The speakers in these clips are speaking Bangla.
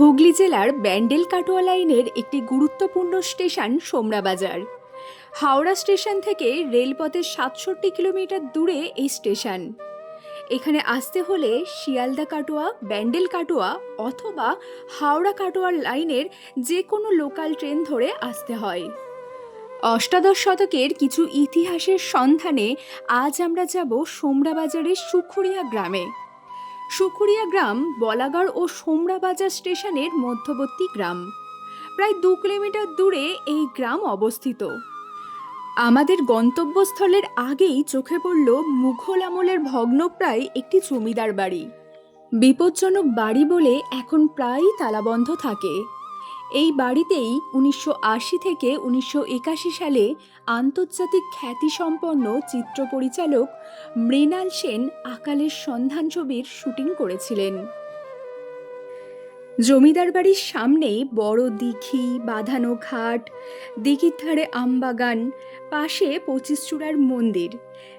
হুগলি জেলার ব্যান্ডেল কাটোয়া লাইনের একটি গুরুত্বপূর্ণ স্টেশন সোমরাবাজার। হাওড়া স্টেশন থেকে রেলপথে সাতষট্টি কিলোমিটার দূরে এই স্টেশন। এখানে আসতে হলে শিয়ালদা কাটোয়া, ব্যান্ডেল কাটোয়া অথবা হাওড়া কাটোয়া লাইনের যে কোনো লোকাল ট্রেন ধরে আসতে হয়। অষ্টাদশ শতকের কিছু ইতিহাসের সন্ধানে আজ আমরা যাব সোমরাবাজারের সুখুরিয়া গ্রামে। সুখুরিয়া গ্রাম, বলাগড় ও সোমরাবাজার স্টেশনের মধ্যবর্তী গ্রাম। প্রায় দু কিলোমিটার দূরে এই গ্রাম অবস্থিত। আমাদের গন্তব্যস্থলের আগেই চোখে পড়ল মুঘল আমলের ভগ্নপ্রায় একটি জমিদার বাড়ি। বিপজ্জনক বাড়ি বলে এখন প্রায়ই তালাবন্ধ থাকে। এই বাড়িতেই উনিশশো আশি থেকে উনিশশো একাশি সালে আন্তর্জাতিক খ্যাতিসম্পন্ন চিত্র পরিচালক মৃণাল সেন আকালের সন্ধান ছবির শুটিং করেছিলেন। জমিদার বাড়ির সামনে বড় দিঘি, বাঁধানো ঘাট, দিঘির ধারে আমবাগান, পাশে পঁচিশচূড়ার মন্দির।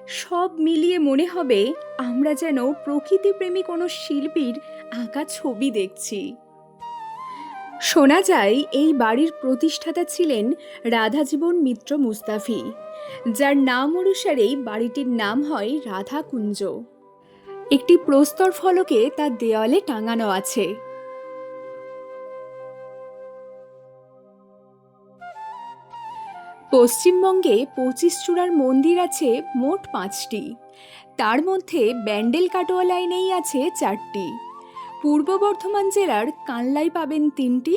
সব মিলিয়ে মনে হবে আমরা যেন প্রকৃতিপ্রেমী কোনো শিল্পীর আঁকা ছবি দেখছি। শোনা যায়, এই বাড়ির প্রতিষ্ঠাতা ছিলেন রাধাজীবন মিত্র মুস্তাফি, যার নাম অনুসারেই বাড়িটির নাম হয় রাধাকুঞ্জ একটি প্রস্তর ফলকে তার দেওয়ালে টাঙানো আছে। পশ্চিমবঙ্গে পঁচিশ চূড়ার মন্দির আছে মোট পাঁচটি। তার মধ্যে ব্যান্ডেল কাটোয়া লাইনেই আছে চারটি। পূর্ব বর্ধমান জেলার কানলাই পাবেন তিনটি,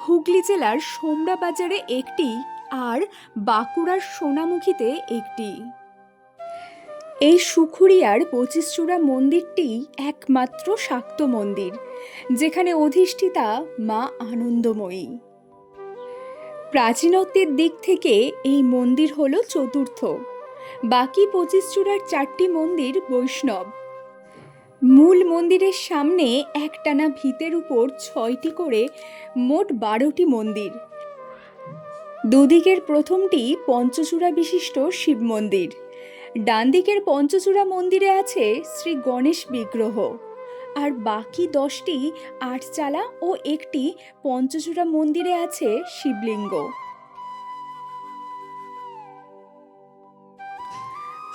হুগলি জেলার সোমরা বাজারে একটি আর বাঁকুড়ার সোনামুখীতে একটি। এই সুখুরিয়ার পঁচিশচূড়া মন্দিরটি একমাত্র শাক্ত মন্দির, যেখানে অধিষ্ঠিতা মা আনন্দময়ী। প্রাচীনত্বের দিক থেকে এই মন্দির হল চতুর্থ। বাকি পঁচিশ চূড়ার চারটি মন্দির বৈষ্ণব। মূল মন্দিরের সামনে একটানা ভিতের উপর ছয়টি করে মোট বারোটি মন্দির। দুদিকের প্রথমটি পঞ্চচূড়া বিশিষ্ট শিব মন্দির। ডান দিকের পঞ্চচূড়া মন্দিরে আছে শ্রী গণেশ বিগ্রহ। আর বাকি দশটি আটচালা ও একটি পঞ্চচূড়া মন্দিরে আছে শিবলিঙ্গ।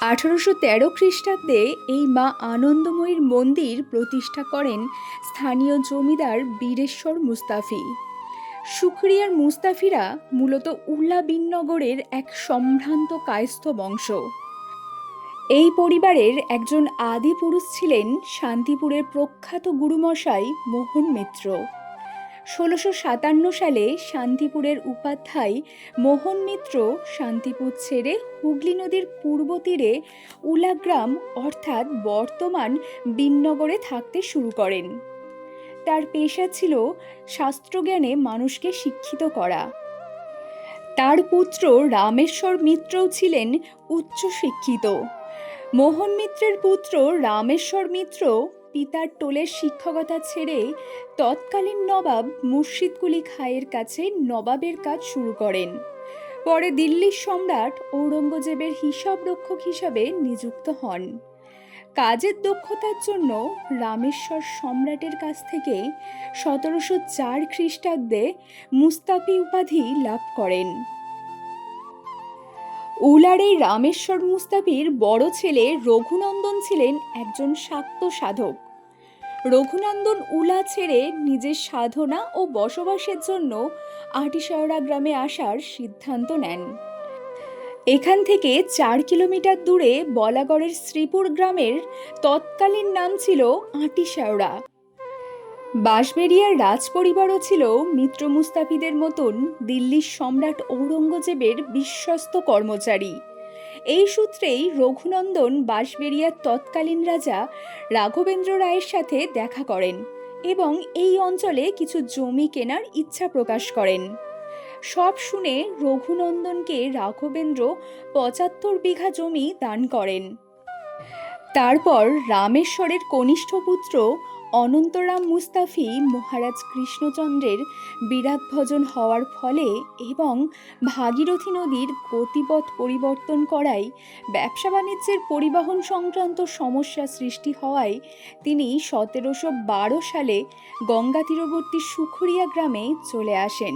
আঠারোশো তেরো খ্রিস্টাব্দে এই মা আনন্দময়ীর মন্দির প্রতিষ্ঠা করেন স্থানীয় জমিদার বীরেশ্বর মুস্তাফি। সুখরিয়ার মুস্তাফিরা মূলত উল্লাবিনগরের এক সম্ভ্রান্ত কায়স্থ বংশ। এই পরিবারের একজন আদি পুরুষ ছিলেন শান্তিপুরের প্রখ্যাত গুরুমশাই মোহন মিত্র। ষোলোশো সাতান্ন সালে শান্তিপুরের উপাধ্যায় মোহন মিত্র শান্তিপুর ছেড়ে হুগলি নদীর পূর্ব তীরে উলাগ্রাম, অর্থাৎ বর্তমান বিনগরে থাকতে শুরু করেন। তার পেশা ছিল শাস্ত্রজ্ঞানে মানুষকে শিক্ষিত করা। তার পুত্র রামেশ্বর মিত্রও ছিলেন উচ্চশিক্ষিত। মোহন মিত্রের পুত্র রামেশ্বর মিত্র পিতার টোলের শিক্ষকতা ছেড়ে তৎকালীন নবাব মুর্শিদ কুলি খায়ের কাছে নবাবের কাজ শুরু করেন। পরে দিল্লির সম্রাট ঔরঙ্গজেবের হিসাব রক্ষক হিসাবে নিযুক্ত হন। কাজের দক্ষতার জন্য রামেশ্বর সম্রাটের কাছ থেকে সতেরোশো চার খ্রিস্টাব্দে মুস্তাফি উপাধি লাভ করেন। উলারে রামেশ্বর মুস্তাফির বড় ছেলে রঘুনন্দন ছিলেন একজন শাক্ত সাধক। রঘুনন্দন উলা ছেড়ে নিজের সাধনা ও বসবাসের জন্য আটিশাওড়া গ্রামে আসার সিদ্ধান্ত নেন। এখান থেকে চার কিলোমিটার দূরে বলাগড়ের শ্রীপুর গ্রামের তৎকালীন নাম ছিল আটিশাওড়া। বাঁশবেরিয়ার রাজ পরিবারও ছিল মিত্র মুস্তাফিদের মতন দিল্লির সম্রাট ঔরঙ্গজেবের বিশ্বস্ত কর্মচারী। এই সূত্রেই রঘুনন্দন বাঁশবেড়িয়ার তৎকালীন রাজা রাঘবেন্দ্র রায়ের সাথে দেখা করেন এবং এই অঞ্চলে কিছু জমি কেনার ইচ্ছা প্রকাশ করেন। সব শুনে রঘুনন্দনকে রাঘবেন্দ্র পঁচাত্তর বিঘা জমি দান করেন। তারপর রামেশ্বরের কনিষ্ঠ পুত্র অনন্তরাম মুস্তাফি মহারাজ কৃষ্ণচন্দ্রের বিরাট ভজন হওয়ার ফলে এবং ভাগীরথী নদীর গতিপথ পরিবর্তন করায় ব্যবসা বাণিজ্যের পরিবহন সংক্রান্ত সমস্যা সৃষ্টি হওয়ায় তিনি সতেরোশো বারো সালে গঙ্গা তীরবর্তী সুখুরিয়া গ্রামে চলে আসেন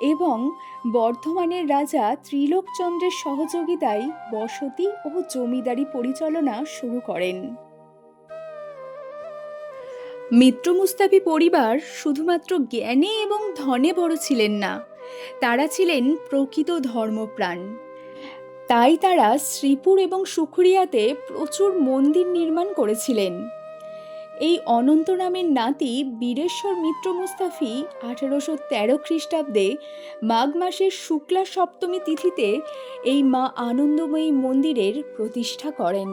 এবং বর্ধমানের রাজা ত্রিলোকচন্দ্রের সহযোগিতায় বসতি ও জমিদারি পরিচালনা শুরু করেন। মিত্র মুস্তাফি পরিবার শুধুমাত্র জ্ঞানে এবং ধনে বড় ছিলেন না, তারা ছিলেন প্রকৃত ধর্মপ্রাণ। তাই তারা শ্রীপুর এবং সুখুরিয়াতে প্রচুর মন্দির নির্মাণ করেছিলেন। এই অনন্ত নামের নাতি বীরেশ্বর মিত্র মুস্তাফি আঠারোশো তেরো খ্রিস্টাব্দে মাঘ মাসের শুক্লা সপ্তমী তিথিতে এই মা আনন্দময়ী মন্দিরের প্রতিষ্ঠা করেন।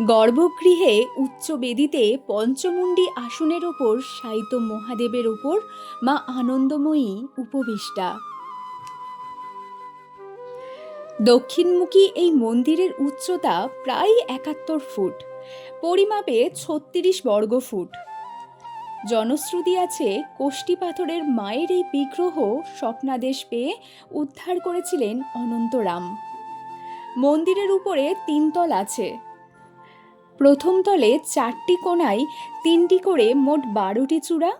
গর্ভগৃহে উচ্চ বেদিতে পঞ্চমুণ্ডী আসনের ওপর সাহিত্য মহাদেবের ওপর মা আনন্দময়ী উপবিষ্টা। দক্ষিণমুখী এই মন্দিরের উচ্চতা প্রায় একাত্তর ফুট, পরিমাপে ছত্রিশ বর্গ ফুট। জনশ্রুতি আছে কোষ্টি পাথরের মায়ের এই বিগ্রহ স্বপ্নাদেশ পেয়ে উদ্ধার করেছিলেন অনন্তরাম। মন্দিরের উপরে তিনতল আছে প্রথম তলে চারটি কোণায় তিনটি করে মোট বারোটি চূড়া,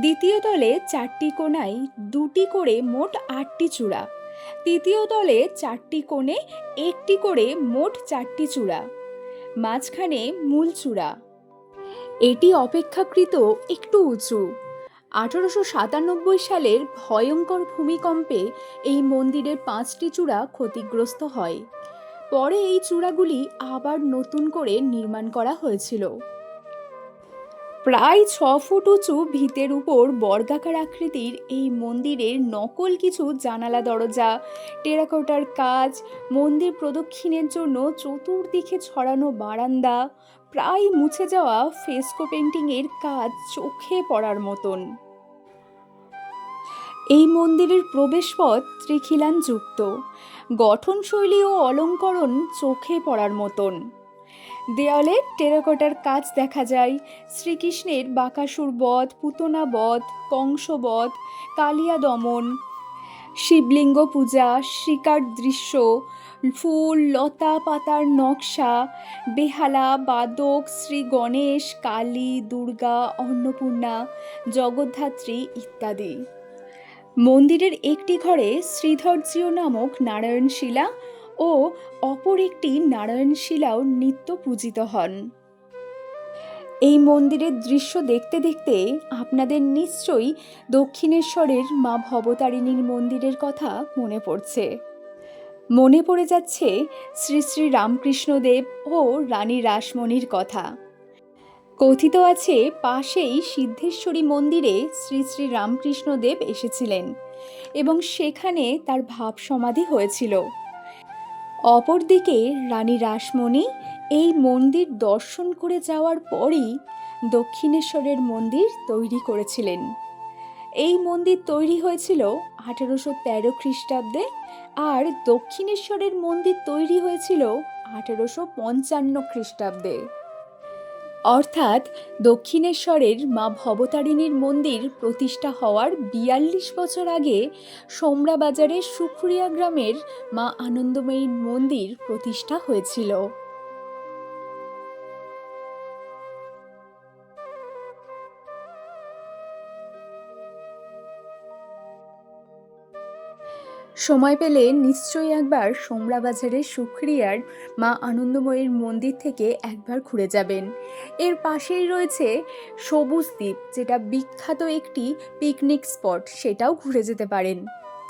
দ্বিতীয় তলে চারটি কোণায় দুটি করে মোট আটটি চূড়া, তৃতীয় তলে চারটি কোণে একটি করে মোট চারটি চূড়া, মাঝখানে মূল চূড়া। এটি অপেক্ষাকৃত একটু উঁচু। আঠারোশো সাতানব্বই সালের ভয়ঙ্কর ভূমিকম্পে এই মন্দিরের পাঁচটি চূড়া ক্ষতিগ্রস্ত হয়। পরে এই চূড়াগুলি আবার নতুন করে নির্মাণ করা হয়েছিল। প্রায় ছ ফুট উঁচু ভিতের উপর বর্গাকার আকৃতির এই মন্দিরের নকল কিছু জানালা দরজা, টেরাকোটার কাজ, মন্দির প্রদক্ষিণের জন্য চতুর্দিকে ছড়ানো বারান্দা, প্রায় মুছে যাওয়া ফেস্কো পেন্টিংয়ের কাজ চোখে পড়ার মতন। এই মন্দিরের প্রবেশপথ ত্রিখিলান যুক্ত গঠনশৈলী ও অলঙ্করণ চোখে পড়ার মতন। দেয়ালে টেরাকোটার কাজ দেখা যায়। শ্রীকৃষ্ণের বাকাসুর বধ, পুতনা বধ, কংস বধ, কালিয়া দমন, শিবলিঙ্গ পূজা, শিকার দৃশ্য, ফুল, লতা পাতার নকশা, বেহালা, বাদক, শ্রী গণেশ, কালী, দুর্গা, অন্নপূর্ণা, জগদ্ধাত্রী ইত্যাদি। মন্দিরের একটি ঘরে শ্রীধর্যীয় নামক নারায়ণ শিলা ও অপর একটি নারায়ণ শিলাও নিত্য পূজিত হন। এই মন্দিরের দৃশ্য দেখতে দেখতে আপনাদের নিশ্চয়ই দক্ষিণেশ্বরের মা ভবতারিণীর মন্দিরের কথা মনে পড়ছে। মনে পড়ে যাচ্ছে শ্রী শ্রী রামকৃষ্ণদেব ও রানী রাসমণির কথা। কথিত আছে, পাশেই সিদ্ধেশ্বরী মন্দিরে শ্রী শ্রী রামকৃষ্ণদেব এসেছিলেন এবং সেখানে তার ভাব সমাধি হয়েছিল। অপরদিকে রানী রাসমণি এই মন্দির দর্শন করে যাওয়ার পরই দক্ষিণেশ্বরের মন্দির তৈরি করেছিলেন। এই মন্দির তৈরি হয়েছিল আঠারোশো তেরো খ্রিস্টাব্দে আর দক্ষিণেশ্বরের মন্দির তৈরি হয়েছিল আঠারোশো পঞ্চান্ন খ্রিস্টাব্দে। অর্থাৎ দক্ষিণেশ্বরের মা ভবতারিণীর মন্দির প্রতিষ্ঠা হওয়ার বিয়াল্লিশ বছর আগে সোমরা বাজারের সুখুরিয়া গ্রামের মা আনন্দময়ীর মন্দির প্রতিষ্ঠা হয়েছিল। সময় পেলে নিশ্চয়ই একবার সোমরা বাজারের সুখরিয়ার মা আনন্দময়ীর মন্দির থেকে একবার ঘুরে যাবেন। এর পাশেই রয়েছে সবুজ দ্বীপ, যেটা বিখ্যাত একটি পিকনিক স্পট সেটাও ঘুরে যেতে পারেন।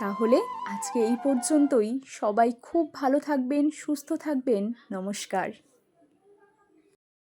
তাহলে আজকে এই পর্যন্তই। সবাই খুব ভালো থাকবেন, সুস্থ থাকবেন। নমস্কার।